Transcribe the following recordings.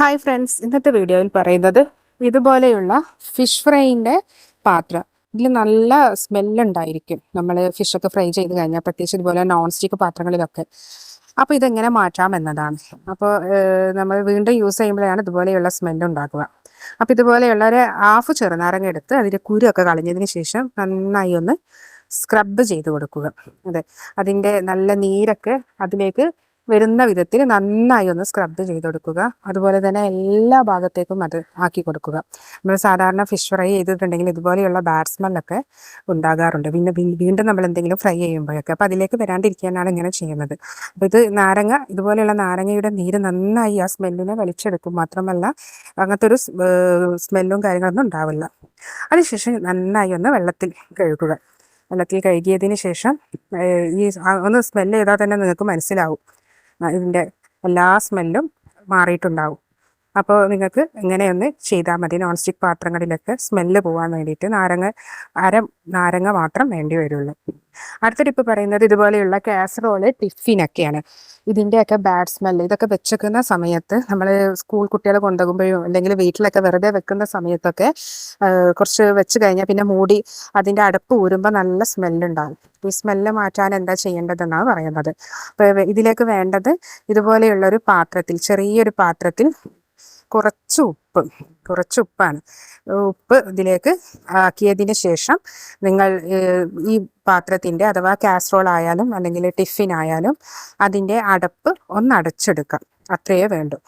Hi friends ഇന്നത്തെ വീഡിയോയിൽ പറയുന്നത് ഇതുപോലെയുള്ള ഫിഷ് ഫ്രൈന്റെ പാത്രം. ഇതിൽ നല്ല സ്മെല്ലുണ്ടായിരിക്കും നമ്മൾ ഫിഷൊക്കെ ഫ്രൈ ചെയ്ത് കഴിഞ്ഞാൽ പ്രത്യേകിച്ച് ഇതുപോലെ നോൺ സ്റ്റിക്ക് പാത്രങ്ങളിലൊക്കെ. അപ്പോൾ ഇതെങ്ങനെ മാറ്റാം എന്നതാണ്. അപ്പോൾ നമ്മൾ വീണ്ടും യൂസ് ചെയ്യുമ്പോഴാണ് ഇതുപോലെയുള്ള സ്മെല്ല് ഉണ്ടാക്കുക. അപ്പോൾ ഇതുപോലെയുള്ള ഒരു ഹാഫ് ചെറുനാരങ്ങ എടുത്ത് അതിന്റെ കുരുവൊക്കെ കളഞ്ഞതിന് ശേഷം നന്നായി ഒന്ന് സ്ക്രബ് ചെയ്ത് കൊടുക്കുക. അതെ. അതിന്റെ നല്ല നീരൊക്കെ അതിലേക്ക് വരുന്ന വിധത്തിൽ നന്നായി ഒന്ന് സ്ക്രബ് ചെയ്ത് കൊടുക്കുക. അതുപോലെ തന്നെ എല്ലാ ഭാഗത്തേക്കും അത് ആക്കി കൊടുക്കുക. നമ്മൾ സാധാരണ ഫിഷ് ഫ്രൈ ചെയ്തിട്ടുണ്ടെങ്കിൽ ഇതുപോലെയുള്ള ബാഡ് സ്മെല്ലൊക്കെ ഉണ്ടാകാറുണ്ട്. പിന്നെ വീണ്ടും നമ്മൾ എന്തെങ്കിലും ഫ്രൈ ചെയ്യുമ്പോഴൊക്കെ. അപ്പോൾ അതിലേക്ക് വരാണ്ടിരിക്കാനാണ് ഇങ്ങനെ ചെയ്യുന്നത്. അപ്പോൾ ഇത് നാരങ്ങ ഇതുപോലെയുള്ള നാരങ്ങയുടെ നീര് നന്നായി ആ സ്മെല്ലിനെ വലിച്ചെടുക്കും. മാത്രമല്ല അങ്ങനത്തെ ഒരു സ്മെല്ലും കാര്യങ്ങളൊന്നും ഉണ്ടാവില്ല. അതിനുശേഷം നന്നായി ഒന്ന് വെള്ളത്തിൽ കഴുകുക. വെള്ളത്തിൽ കഴുകിയതിന് ശേഷം ഈ ഒന്ന് സ്മെല്ല് ചെയ്താൽ തന്നെ നിങ്ങൾക്ക് മനസ്സിലാവും. ഇതിന്റെ എല്ലാ സ്മെല്ലും മാറിയിട്ടുണ്ടാവും. അപ്പോൾ നിങ്ങൾക്ക് ഇങ്ങനെയൊന്ന് ചെയ്താൽ മതി. നോൺ സ്റ്റിക്ക് പാത്രങ്ങളിലൊക്കെ സ്മെല്ല് പോകാൻ വേണ്ടിയിട്ട് നാരങ്ങ അര നാരങ്ങ മാത്രം വേണ്ടി വരുള്ളൂ. അടുത്തൊരു ഇപ്പോൾ പറയുന്നത് ഇതുപോലെയുള്ള കാസറോൾ ടിഫിനൊക്കെയാണ് ഇതിന്റെയൊക്കെ ബാഡ് സ്മെല്ല് ഇതൊക്കെ വെച്ചെക്കുന്ന സമയത്ത് നമ്മൾ സ്കൂൾ കുട്ടികളെ കൊണ്ടുപോകുമ്പോഴും അല്ലെങ്കിൽ വീട്ടിലൊക്കെ വെറുതെ വെക്കുന്ന സമയത്തൊക്കെ കുറച്ച് വെച്ച് കഴിഞ്ഞാൽ പിന്നെ മൂടി അതിന്റെ അടപ്പ് ഊരുമ്പോൾ നല്ല സ്മെല്ലുണ്ടാകും ഈ സ്മെല്ല് മാറ്റാൻ എന്താ ചെയ്യേണ്ടതെന്നാണ് പറയുന്നത്. അപ്പോൾ ഇതിലേക്ക് വേണ്ടത് ഇതുപോലെയുള്ള ഒരു പാത്രത്തിൽ ചെറിയൊരു പാത്രത്തിൽ കുറച്ച് ഉപ്പ് കുറച്ച് ഉപ്പാണ്. ഉപ്പ് ഇതിലേക്ക് ആക്കിയതിന് ശേഷം നിങ്ങൾ ഈ പാത്രത്തിന്റെ അഥവാ കാസ്ട്രോൾ ആയാലും അല്ലെങ്കിൽ ടിഫിൻ ആയാലും അതിന്റെ അടപ്പ് ഒന്ന് അടച്ചെടുക്കാം. അത്രയേ വേണ്ടൂ.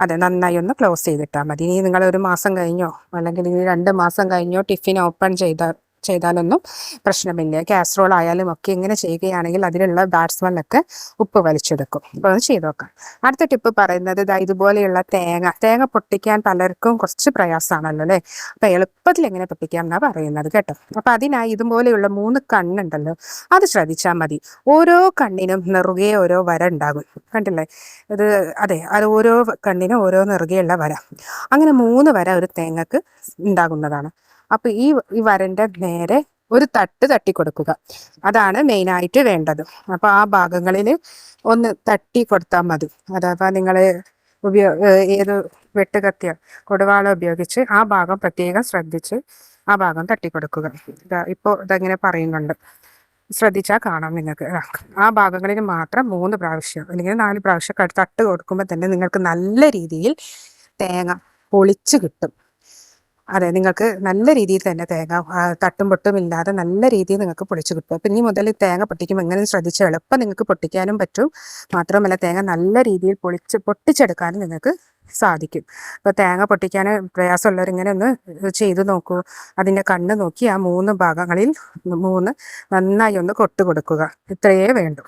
അതെ നന്നായി ഒന്ന് ക്ലോസ് ചെയ്തിട്ടാൽ മതി. ഇനി നിങ്ങൾ ഒരു മാസം കഴിഞ്ഞോ അല്ലെങ്കിൽ ഇനി രണ്ട് മാസം കഴിഞ്ഞോ ടിഫിൻ ഓപ്പൺ ചെയ്താൽ ചെയ്താലൊന്നും പ്രശ്നമില്ല. കാസറോൾ ആയാലും ഒക്കെ ഇങ്ങനെ ചെയ്യുകയാണെങ്കിൽ അതിലുള്ള ബാറ്റ്സ്മെല്ലൊക്കെ ഉപ്പ് വലിച്ചെടുക്കും. അപ്പോൾ അത് ചെയ്തു നോക്കാം. അടുത്ത ടിപ്പ് പറയുന്നത് ഇതാ ഇതുപോലെയുള്ള തേങ്ങ. തേങ്ങ പൊട്ടിക്കാൻ പലർക്കും കുറച്ച് പ്രയാസമാണല്ലോ അല്ലേ? അപ്പം എളുപ്പത്തിൽ എങ്ങനെ പൊട്ടിക്കാം എന്നാണ് പറയുന്നത് കേട്ടോ. അപ്പം അതിനായി ഇതുപോലെയുള്ള മൂന്ന് കണ്ണുണ്ടല്ലോ. അത് ശ്രദ്ധിച്ചാൽ മതി. ഓരോ കണ്ണിനും നെറുകെ ഓരോ വര ഉണ്ടാകും. കണ്ടില്ലേ? ഇത് അതെ അത് ഓരോ കണ്ണിനും ഓരോ നിറുകെയുള്ള വര. അങ്ങനെ മൂന്ന് വര ഒരു തേങ്ങക്ക് ഉണ്ടാകുന്നതാണ്. അപ്പൊ ഈ ഈ വരന്റെ നേരെ ഒരു തട്ട് തട്ടി കൊടുക്കുക അതാണ് മെയിൻ ആയിട്ട് വേണ്ടത്. അപ്പൊ ആ ഭാഗങ്ങളിൽ ഒന്ന് തട്ടി കൊടുത്താൽ മതി. അഥവാ നിങ്ങൾ ഉപയോഗ ഏത് വെട്ടുകത്തിയ കൊടുവാള ഉപയോഗിച്ച് ആ ഭാഗം പ്രത്യേകം ശ്രദ്ധിച്ച് ആ ഭാഗം തട്ടി കൊടുക്കുക ഇപ്പോൾ ഇതങ്ങനെ പറയുന്നുണ്ട്. ശ്രദ്ധിച്ചാൽ കാണാം നിങ്ങൾക്ക്. ആ ഭാഗങ്ങളിൽ മാത്രം മൂന്ന് പ്രാവശ്യം അല്ലെങ്കിൽ നാല് പ്രാവശ്യം തട്ട് കൊടുക്കുമ്പോൾ തന്നെ നിങ്ങൾക്ക് നല്ല രീതിയിൽ തേങ്ങ പൊളിച്ച് കിട്ടും. അതെ നിങ്ങൾക്ക് നല്ല രീതിയിൽ തന്നെ തേങ്ങ തട്ടും പൊട്ടും ഇല്ലാതെ നല്ല രീതിയിൽ നിങ്ങൾക്ക് പൊളിച്ചു കിട്ടും. അപ്പം ഇനി മുതൽ തേങ്ങ പൊട്ടിക്കും എങ്ങനെ ശ്രദ്ധിച്ച് എളുപ്പം നിങ്ങൾക്ക് പൊട്ടിക്കാനും പറ്റും. മാത്രമല്ല തേങ്ങ നല്ല രീതിയിൽ പൊളിച്ച് പൊട്ടിച്ചെടുക്കാനും നിങ്ങൾക്ക് സാധിക്കും. അപ്പോൾ തേങ്ങ പൊട്ടിക്കാൻ പ്രയാസമുള്ളവർ ഇങ്ങനെ ഒന്ന് ചെയ്തു നോക്കൂ. അതിന്റെ കണ്ണ് നോക്കി ആ മൂന്ന് ഭാഗങ്ങളിൽ മൂന്ന് നന്നായി ഒന്ന് കൊട്ടു കൊടുക്കുക. ഇത്രയേ വേണ്ടൂ.